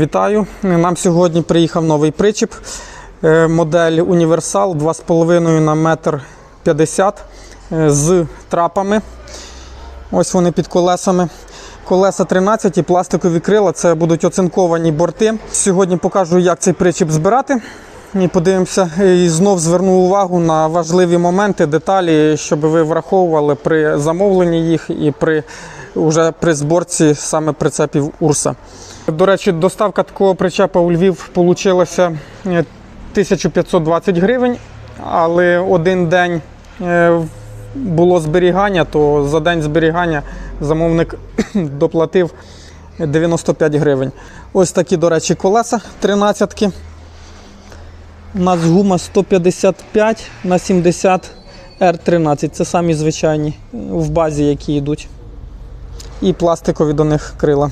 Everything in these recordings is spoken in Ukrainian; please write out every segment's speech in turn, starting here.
Вітаю! Нам сьогодні приїхав новий причіп. Е, Модель Універсал 2,5 на метр 50 е, з трапами. Ось вони під колесами. Колеса 13 і пластикові крила це будуть оцинковані борти. Сьогодні покажу, як цей причіп збирати. І подивимося, і знов зверну увагу на важливі моменти, деталі, щоб ви враховували при замовленні їх і при, уже при зборці саме прицепів Урса. До речі, доставка такого причепа у Львів вийшла 1520 гривень, але один день е, було зберігання, то за день зберігання замовник доплатив 95 гривень. Ось такі, до речі, колеса 13-ки. У нас гума 155 на 70 R13. Це самі звичайні в базі, які йдуть. І пластикові до них крила.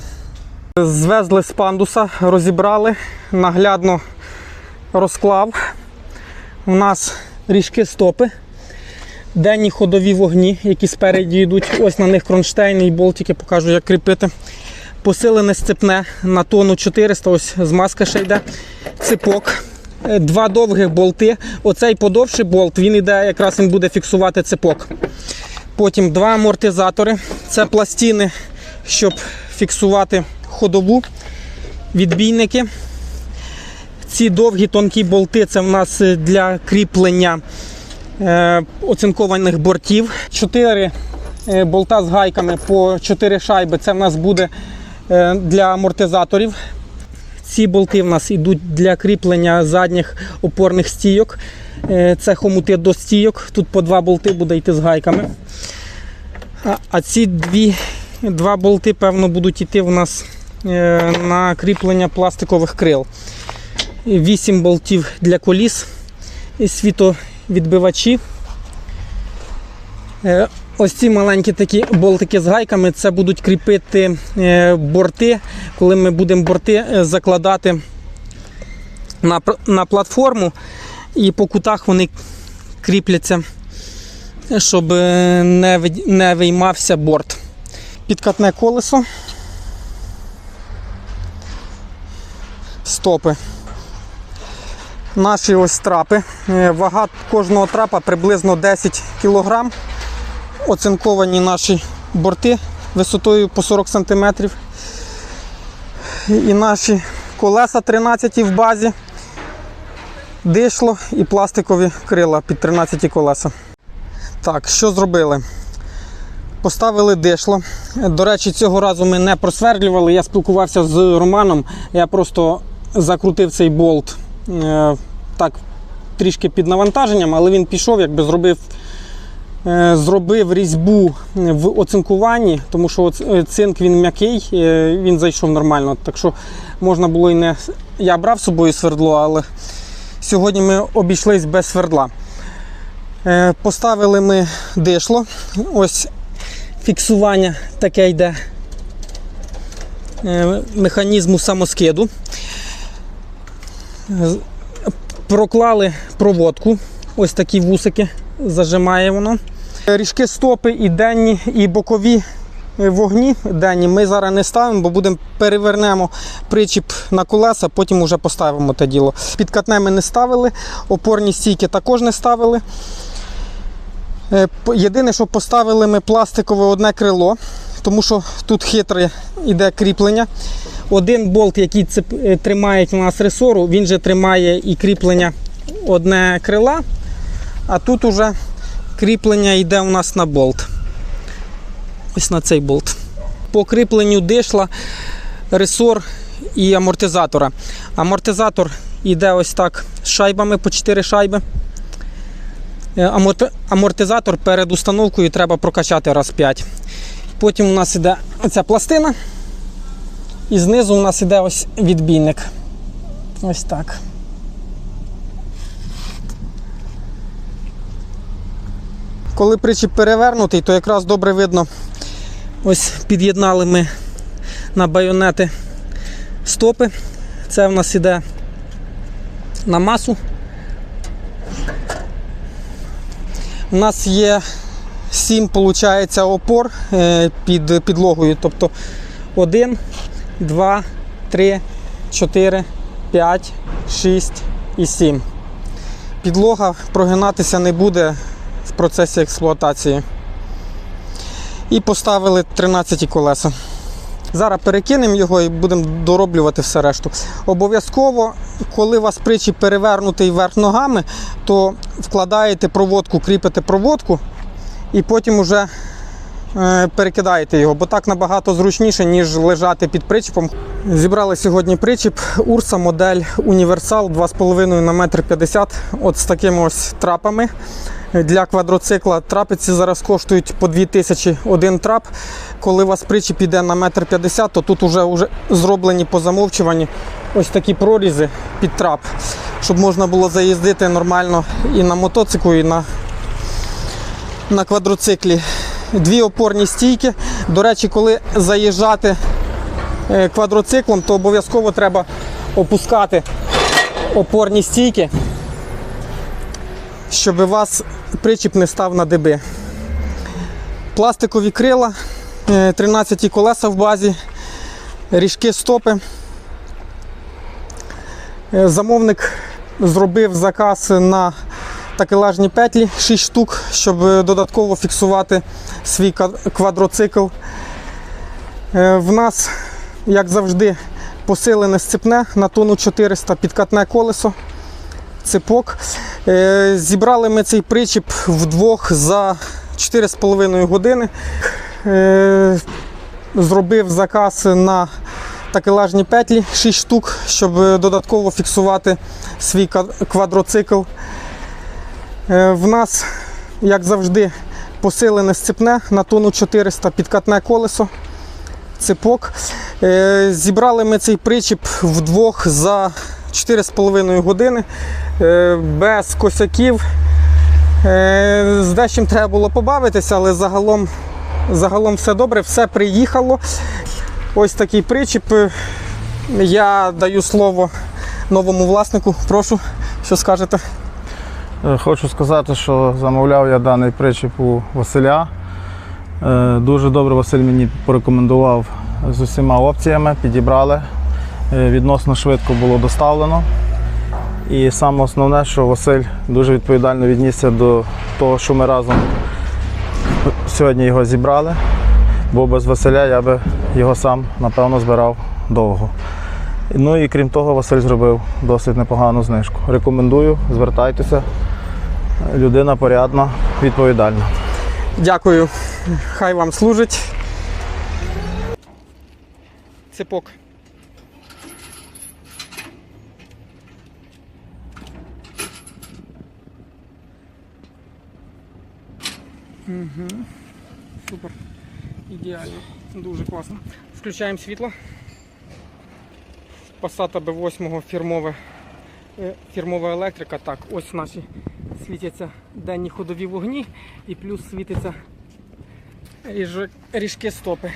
Звезли з пандуса, розібрали, наглядно розклав. У нас ріжки стопи, денні ходові вогні, які спереді йдуть. Ось на них кронштейни і болтики, покажу, як кріпити. Посилене сцепне на тонну 400, ось змазка ще йде. Ципок. Е, Два довгих болти. Оцей подовший болт, він іде, якраз він буде фіксувати ципок. Потім два амортизатори. Це пластини, щоб фіксувати ходову, відбійники. Ці довгі тонкі болти це в нас для кріплення е, оцинкованих бортів. Чотири е, болта з гайками по 4 шайби. Це в нас буде е, для амортизаторів. Ці болти в нас йдуть для кріплення задніх опорних стійок. Е, Це хомути до стійок. Тут по два болти буде йти з гайками. А, ці дві, два болти, певно, будуть йти в нас е, на кріплення пластикових крил. Вісім болтів для коліс, і світовідбивачі. Е, Ось ці маленькі такі болтики з гайками це будуть кріпити борти, коли ми будемо борти закладати на, на платформу, і по кутах вони кріпляться, щоб е, не, виймався борт. Підкатне колесо. Стопи. Наші ось трапи. Е, Вага кожного трапа приблизно 10 кг. Оцинковані наші борти висотою по 40 см. І наші колеса 13 в базі, дишло і пластикові крила під 13 колеса. Так, що зробили? Поставили дишло. До речі, цього разу ми не просверлювали. Я спілкувався з Романом. Я просто закрутив цей болт е, так, трішки під навантаженням, але він пішов, якби зробив, е, зробив різьбу в оцинкуванні, тому що цинк він м'який, е, він зайшов нормально. Так що можна було і не. Я брав з собою свердло, але сьогодні ми обійшлись без свердла. Е, Поставили ми дишло. Ось фіксування таке йде е, механізму самоскиду. Проклали проводку, ось такі вусики, зажимає воно. Ріжки стопи і денні, і бокові вогні денні ми зараз не ставимо, бо будемо перевернемо причіп на колеса, потім вже поставимо те діло. Підкатне ми не ставили, опорні стійки також не ставили. Е, Єдине, що поставили ми пластикове одне крило, тому що тут хитре йде кріплення. Один болт, який е, тримає у нас ресору, він же тримає і кріплення одне крила, а тут уже кріплення йде у нас на болт. Ось на цей болт. По кріпленню дишла, ресор і амортизатора. Амортизатор йде ось так з шайбами по 4 шайби. Е, Амортизатор перед установкою треба прокачати раз 5. Потім у нас іде ця пластина. І знизу у нас іде ось відбійник. Ось так. Коли причіп перевернутий, то якраз добре видно. Ось під'єднали ми на байонети стопи. Це в нас іде на масу. У нас є 7, виходить, опор е, під підлогою. Тобто 1, 2, 3, 4, 5, 6 і 7. Підлога прогинатися не буде в процесі експлуатації. І поставили 13 колеса. Зараз перекинемо його і будемо дороблювати все решту. Обов'язково, коли у вас причіп перевернутий вверх ногами, то вкладаєте проводку, кріпите проводку і потім уже е, перекидаєте його, бо так набагато зручніше, ніж лежати під причіпом. Зібрали сьогодні причіп Урса модель Універсал 2,5 на 1,50 м от з такими ось трапами. Для квадроцикла трапиці зараз коштують по 2000 один трап. Коли у вас причіп іде на 1,50 м, то тут вже, вже зроблені по замовчуванні ось такі прорізи під трап, щоб можна було заїздити нормально і на мотоциклу, і на, на квадроциклі. Дві опорні стійки. До речі, коли заїжджати е, квадроциклом, то обов'язково треба опускати опорні стійки, щоб у вас причіп не став на диби. Пластикові крила, е, 13 колеса в базі, ріжки стопи. Е, Замовник зробив заказ на такелажні петлі 6 штук, щоб е, додатково фіксувати свій квадроцикл. Е, В нас, як завжди, посилене сцепне на тонну 400 підкатне колесо, ципок. Е, Зібрали ми цей причіп вдвох за 4,5 години. Е, Зробив заказ на такелажні петлі 6 штук, щоб додатково фіксувати свій квадроцикл. Е, В нас, як завжди, посилене сцепне на тонну 400 підкатне колесо, ципок. Е, Зібрали ми цей причіп вдвох за 4,5 години без косяків. Е, З дещим треба було побавитися, але загалом, загалом все добре, все приїхало. Ось такий причіп. Е, Я даю слово новому власнику. Прошу, що скажете? Е, Хочу сказати, що замовляв я даний причіп у Василя. Е, Дуже добре Василь мені порекомендував з усіма опціями, підібрали. Е, Відносно швидко було доставлено. І саме основне, що Василь дуже відповідально віднісся до того, що ми разом сьогодні його зібрали. Бо без Василя я би його сам, напевно, збирав довго. Ну і крім того, Василь зробив досить непогану знижку. Рекомендую, звертайтеся. Людина порядна, відповідальна. Дякую. Хай вам служить. Ципок. Угу. Супер. Ідеально. Дуже класно. Включаємо світло. Passat B8 фірмове, е, фірмова електрика. Так, ось наші світяться денні ходові вогні і плюс світиться ріжки стопи.